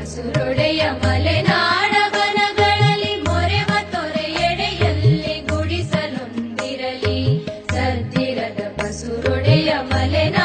ಪಸುರೊಡೆಯ ಮಲೆನಾಡ ವನಗಳಲ್ಲಿ ಎಡೆಯಲ್ಲಿ ಗುಡಿಸಲೊಂದಿರಲಿ. ಸದ್ದಿರದ ಪಸುರೊಡೆಯ ಮಲೆನಾಡ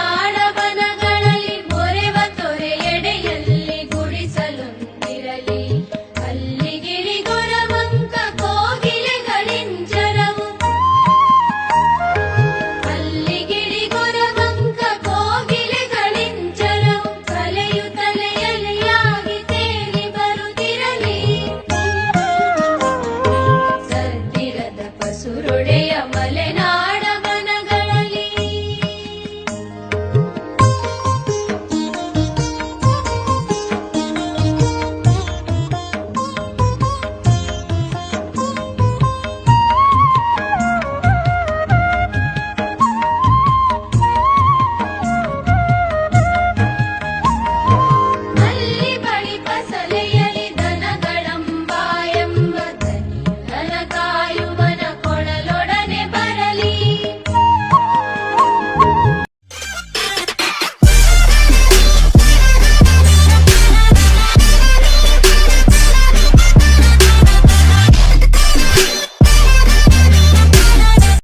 ಸದ್ದಿರದ ಪಸುರೊಡೆಯ ಮಲೆನಾಡ